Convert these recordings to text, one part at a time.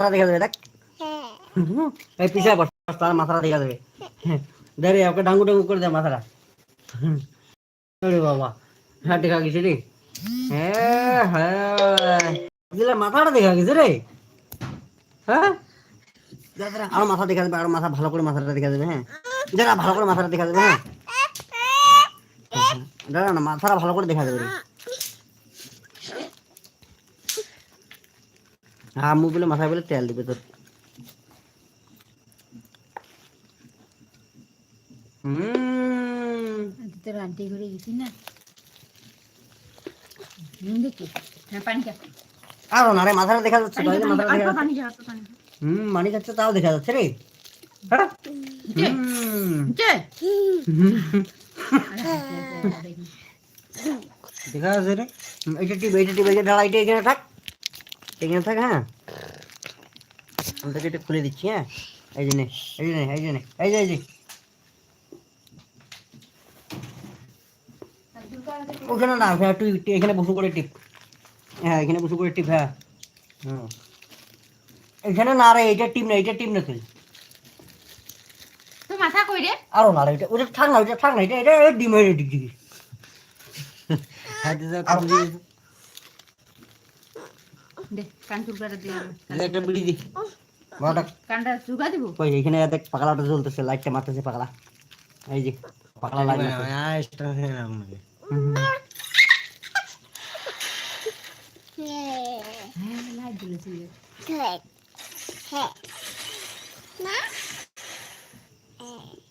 মাথাটা দেখা যাবে দেখ। এই পিছিয়ে বস তার মাথাটা দেখা যাবে। দেখ ওকে ডাঙ্গু ডাঙ্গু করে দে মাথাটা। বাবা হ্যাঁ দেখা গেছে রে। হ্যাঁ হ্যাঁ। মাথাটা দেখা গেছে রে। হ্যাঁ? আর মাথা দেখা যাবে আর মাথা ভালো করে মাথাটা দেখা যাবে হ্যাঁ। দাঁড়া ভালো করে মাথাটা দেখা যাবে হ্যাঁ দাঁড়া না মাথাটা ভালো করে দেখা যাবে রে। হ্যাঁ মুখ বলে মাথায় বলে তেল দিবে তোর হুম তোর আন্টি ঘুরে গেছি না। দেখি হ্যাঁ পানি খা। আরও না রে মাথাটা দেখা যাচ্ছে তো, মাথাটা দেখা পানি খা পানি হুম মানি যাচ্ছে তাও দেখা যাচ্ছে রে? দেখা যাচ্ছে রে। এইটা টিপ এইটা টিপ ঢালা এইটা এখানে থাক। এখানে থাক হ্যাঁ? আমি তোকে এটা খুলে দিচ্ছি হ্যাঁ? এই যে নে এই যে নে এই যে নে এই যে এই যে। ওখানে না হ্যাঁ তুই এখানে বসু করে টিপ। হ্যাঁ এখানে বসু করে টিপ হ্যাঁ। হুম। এখানে না রে এইটা টিপ না এইটা টিপ না তুই তো মাথা কই রে? আরও না রে এটা ওটা থাক না ওটা থাক না এটা এটা ডিম হয়ে হ্যাঁ কাম দিয়ে দে কান চুলকাটা দিয়ে আমি। দিদা একটা বিড়ি দি। বড়টা। কানটা চুলকা দিব? কই এখানে দেখ পাগলাটা জ্বলতেছে লাইটটা মারতেছে পাগলা। এই যে পাগলা লাইট মারতেছে হুম, হুম। হ্যাঁ লাইট দিলেছি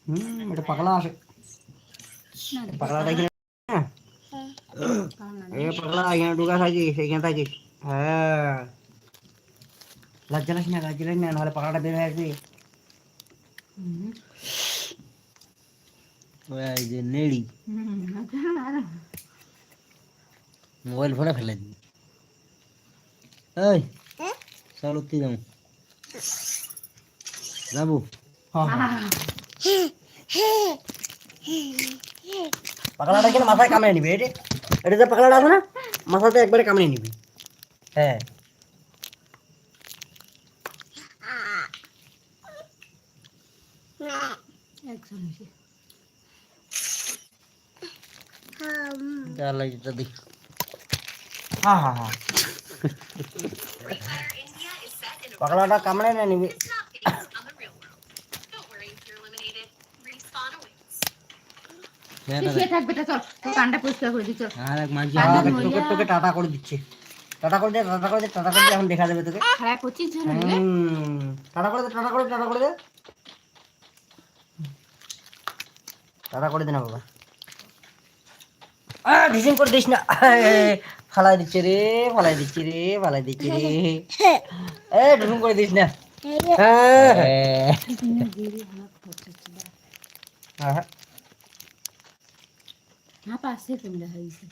হুম এটা পাগলা আছে না রে, পাগলাটা এখানে হ্যাঁ কান না। এই পাগলা এখানে ঢুকা থাকিস এখানে থাকিস হ্যাঁ। লজ্জা লাগিস না লজ্জা লাগিস না নাহলে পাগলাটা বের হয়ে আসবে। যে নেড়ি। মোবাইল ফোনে ফেলে দিই এই চল উঠতে যাব। যাব? আহ, পাগলাটা কিন্তু মাথায় কামড়ে নিবি এটা এটা যে পাগলাটা আছে না মাথাতে একবারে কামড়ে নিবি। হ্যাঁ। হ্যাঁ হ্যাঁ হ্যাঁ কামড়ে না নিবি? তুই শুয়ে থাক বেটা, চল। তোর কানটা পরিষ্কার করে দি তোকে তোকে টাটা করে দিচ্ছে। টাটা করে দে টাটা করে দে টাটা করে দে এখন দেখা যাবে তোকে। করছিস। হুম, টাটা করে দে টাটা করে টাটা করে দে। টাটা করে দে না বাবা। আহ ডিজাইন করে দিস না। ফালাই দিচ্ছে রে ফালাই দিচ্ছে রে ফালাই দিচ্ছে রে। এ ঢুকুম করে দিস না। হ্যাঁ। হ্যাঁ। হ্যাঁ, পাশে তুমি দেখা গেছে।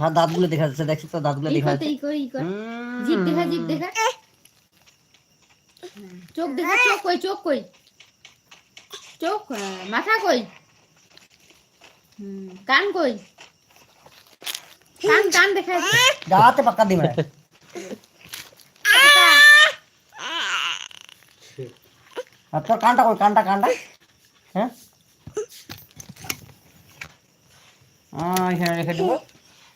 হ্যাঁ দাঁতগুলো দেখা যাচ্ছে দেখছিস তো দাঁতগুলো দেখা যাচ্ছে। জিভ দেখা জিভ দেখা। চোখ দেখা চোখ কই চোখ কই? চোখ মাথা কই? কান কই? কান কান দেখা যাচ্ছে। দাঁতে পাক্কা দিবে। আর তোর কানটা কই কানটা কানটা? হ্যাঁ? আহ, এখানে রেখে দেবো।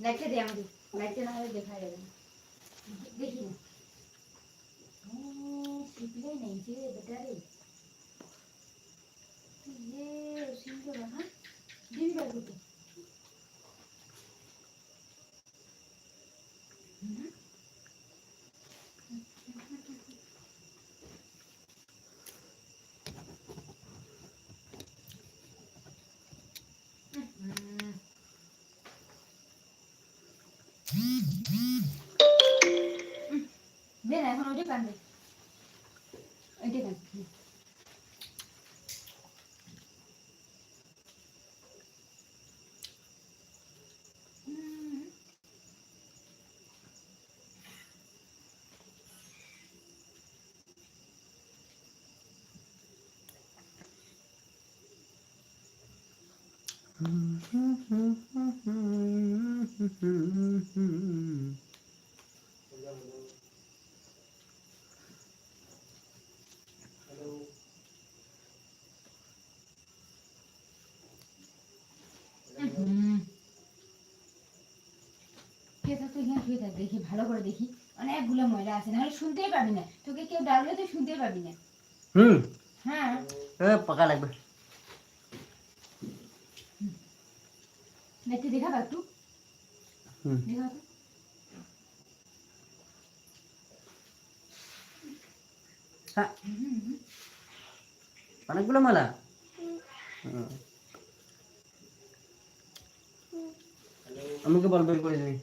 लाइट दे मुझे लाइट ना देखा जाएगा देखिए। सीपले नहीं सीधे बेटा रे ये सीपले बना तो दिन का रुके দে না এখন ওইটা এখানে শুয়ে থাক দেখি ভালো করে দেখি। অনেকগুলো ময়লা আছে নাহলে শুনতেই পাবি না। তোকে কেউ ডাকলে তুই শুনতেই পাবি না। হুম। হ্যাঁ। পাকা লাগবে। দেখতে দেখাবা একটু? দেখা হ্যাঁ। অনেকগুলো মালা আমাকে বল বের করে দিবি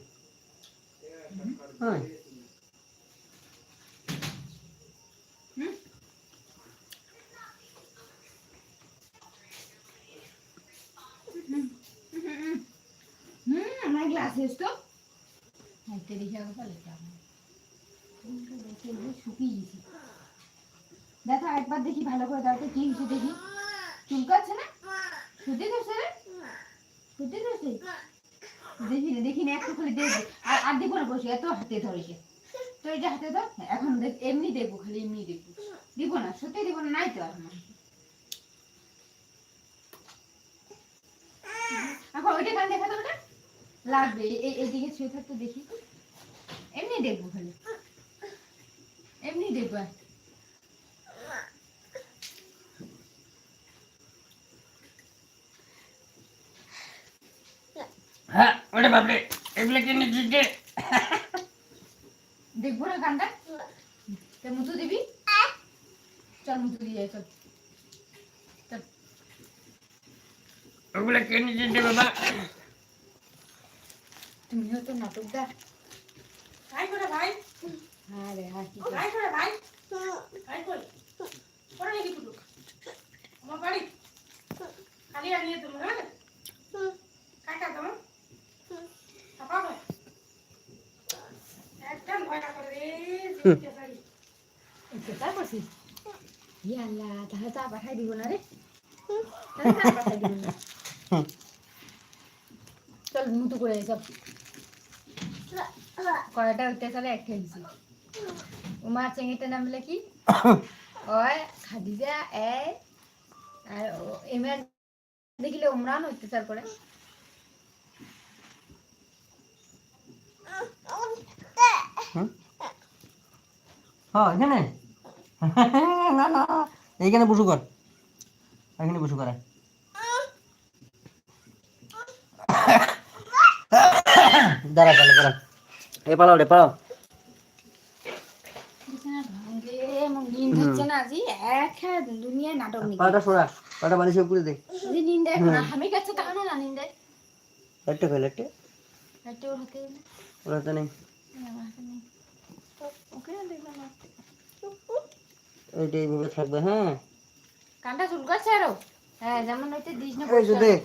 হ্যাঁ আমার গ্লাস এসতো হাইতে দেখে আগে পালে শুকিয়ে গেছি দেখো একবার দেখি ভালো করে দাও তো কি হয়েছে দেখি চুলকাচ্ছে না সত্যি ধরছে রে সত্যি ধরছে দেখি দেখি না, একটু খালি দেখব। আর আর দেখব না বসে, এত হাতে ধরেছে। তো এটা হাতে ধর, এখন দেখ, এমনি দেখব, খালি এমনি দেখব। দিব না সত্যি দিব না, নাই তো এখন এখন ওইটা কান দেখা তো ওটা লাগবে এই এইদিকে শুয়ে থাকতে দেখি। এমনি দেখব খালি। এমনি দেখব। হ্যাঁ ওরে বাপরে এগুলো কিনে দিতে দেখব না কানটা তা মুতু দিবি? চল মুতু দিয়ে চল। চল। ওগুলো কিনে দিতে বাবা? তুমিও তো নাটক দা ভাই করে ভাই। হ্যাঁ রে হ্যাঁ ভাই করে ভাই। ভাই কই পড়ে নাকি পুটুক আমার বাড়ি। খালি আনিয়ে তুমি হ্যাঁ? কাকা তোমার চল মুতু করে চল। কয়টা উঠতে চলে এক খেয়েছি উমা চেঙ্গিতে নামলে কি? ওই খাদিজা এ আর এমরান দেখিলে উমরান অত্যাচার করে। হ্যাঁ এখানে। না না এইখানে বসু কর। এখানে বসু কর। দাঁড়া তাহলে দাঁড়া। এ পালাও রে পালাও। একটা এইটা এইভাবে থাকবে হ্যাঁ? কানটা চুলকাচ্ছে আরও? হ্যাঁ যেমন হইতে দিস না এই যে দেখ।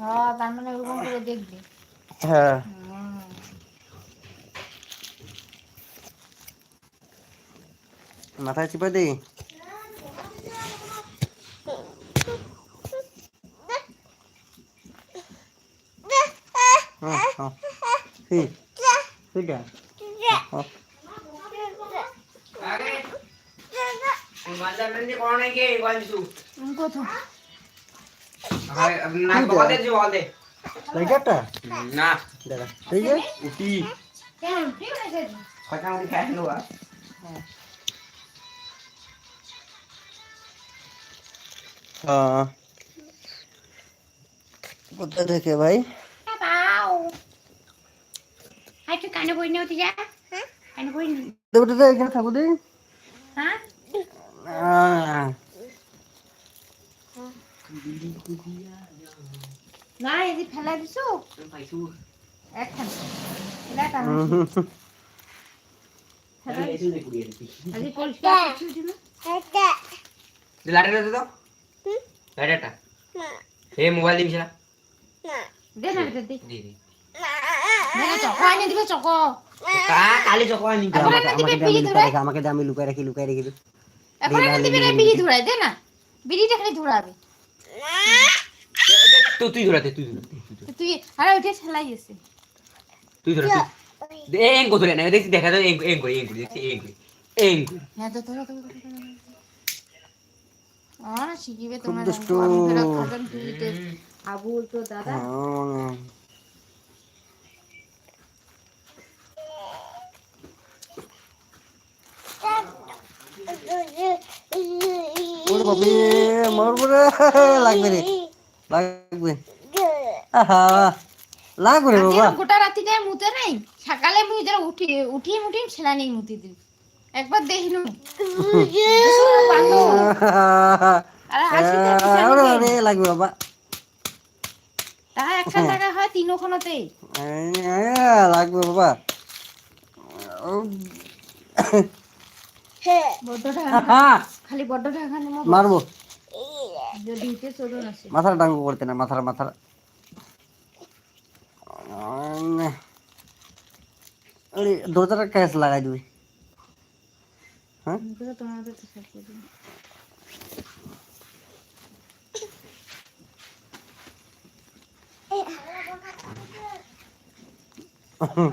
হ্যাঁ তার মানে ওরকম করে দেখবি। হ্যাঁ। মাথায় চিপা দে। হ্যাঁ হ্যাঁ। কি কিটা হ্যাঁ উম, কত লাইটারটা না দাঁড়া এই যে উঠি কেন ঠিক আছে ফাঁকামুড়ি খাই নেওয়া হ্যাঁ কোথা থেকে ভাই পাও হাই তুই কানে বই নিও তুই যা কানে বই নি দেবো তো এখানে থাকো দে। হ্যাঁ? না এদি ফেলা দিছো? পাইছো একখান ফেলা তা পরিষ্কার কিছু দিন দে দাও এই মোবাইল দিবি না। দে না এটা দে দি। দি দে। না। আমাকে আমি বিড়ি রাখি আমাকে দে, আমি লুকায় রাখি লুকায় রেখে। দিই এখন এনে দিবে না বিড়ি ধরাই। দে না। বিড়িটা খালি ধরাবে। তুই তুই ধরা তুই ধরা তুই ধরা। তো তুই আরে ওইটা ছেলাই আছে। তুই ধরা এং কো ধরে না দেখছি দেখা যায় এং এং করে এং করে দেখছি এং করে এং করে। হ্যাঁ তো তোরা তোরা আর শিখিবে তোমার দুষ্টু। খাবেন টিভিতে আবুল তো দাদা। ওরে বাপরে, মারবো রে, লাগবে রে লাগবে। আহা লাগবে রে বাবা। গোটা রাতিতে মুতে নাই সকালে মুই যারা উঠি উঠি মুঠি ছেলা নেই মুতি দিই একবার দেখিলু আরে লাগবে বাবা। তাহা একখান টাকা হয় তিনখানতে। আহ, লাগবে বাবা। খালি বড্ড টাকা খালি মারবো। চলুন আছে মাথার ডাঙ্গু করতে না মাথার মাথার আরে দরজাটা ক্যাশ লাগাই দিবি। হ্যাঁ তোমাদের তো সব করে দিই। হুম।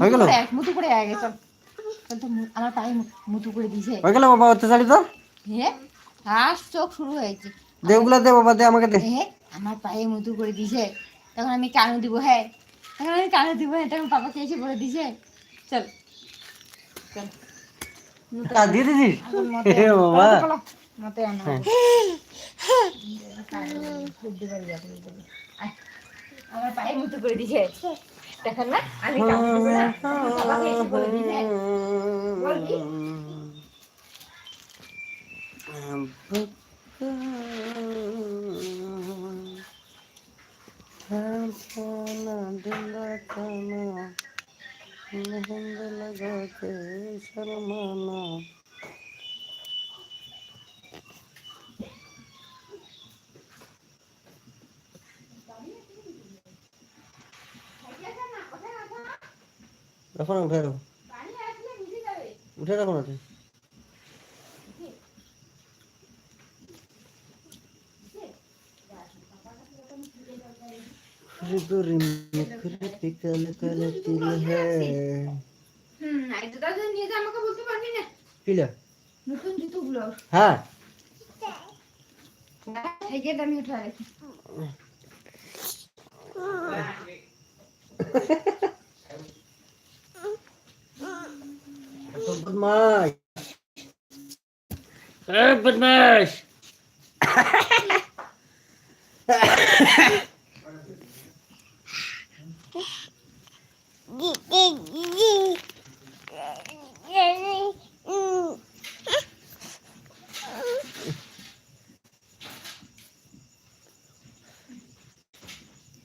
হয়ে গেল? মুতু করে আগে চল চল তো আমার পায়ে মুতু করে দিছে হয়ে গেল বাবা অত্যাচারি তো? হে হাস চোখ শুরু হয়েছে দে ওগুলা দে বাবা দে আমাকে দে। আমার পায়ে মুতু করে দিছে তখন আমি কানু দিব হ্যাঁ। তখন আমি কানু দিব হ্যাঁ। তখন পাপাকে এসে বলে দিছে চল। চল। দিয়ে দিছিস? হে বাবা। চলো, চলো, মতে আনো। হ্যাঁ। আমার পায়ে মুতু করে দিছে দেখেন না আমি কানু দিব না তখন পাপাকে এসে বলে দিছে বলবি? রাখো না উঠে রাখো উঠে রাখো না তুই रिपुरी मुखर पे कल कल तिल है হুম এই দুটা যদি নিয়ে যা আমাকে বলতে পারবি না পিলা নতুন জুতোগুলো হ্যাঁ থেকে আমি উঠে রাখি বদমাস বদমাস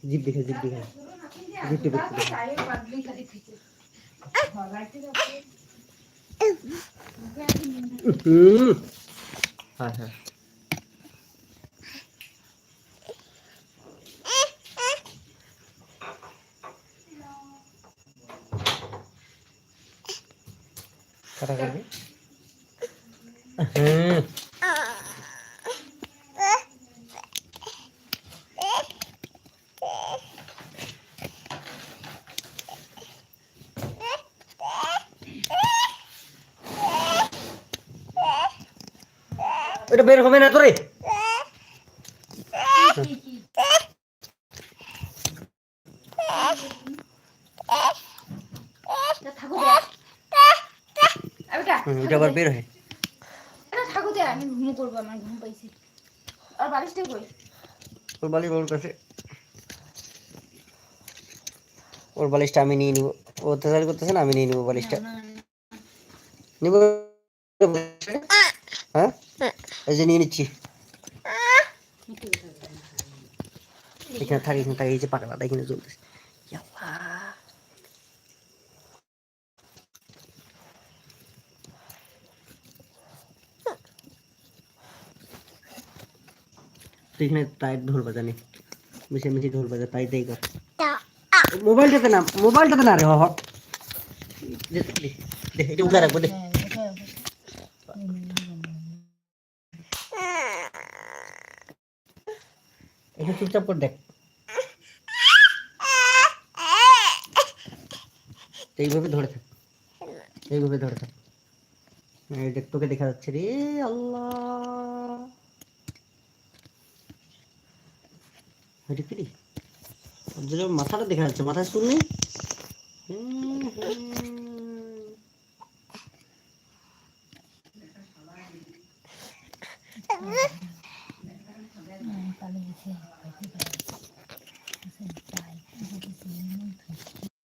জিপ দেখে জিপ দেখে জিপ দেখে হ্যাঁ হ্যাঁ কাটা করবি হুম হবে না তোরে। এটা আবার বের হয়। আমি ঘুম করব আমার ঘুম পাইছে। আর বালিশটা কই? ওর বালিশ ওর কাছে। ওর বালিশটা আমি নিয়ে নিব। ও অত্যাচার করতেছে না আমি নিয়ে নিব বালিশটা। নিব। হ্যাঁ? እዚህ እኔን እቺ ይሄን ታሪ ይሄን ታሪ है ፓቀላ ላይ जोड़ दे ያዋ देखने टाइप ढोल बजाने मुझे मुझे ढोल बजाता है देगा मोबाइल कितना मोबाइल कितना रे हो देख देख उधर रख बोले করে দেখ এইভাবে ধরে থাক এইভাবে ধরে থাক এই দেখ তোকে দেখা যাচ্ছে রে আল্লাহ এটা কি রে? ওর জন্য মাথাটা দেখা যাচ্ছে মাথায় চুল ก็เลยแช่ไปที่แบบสนใจให้ไปซื้อนุ่นถึง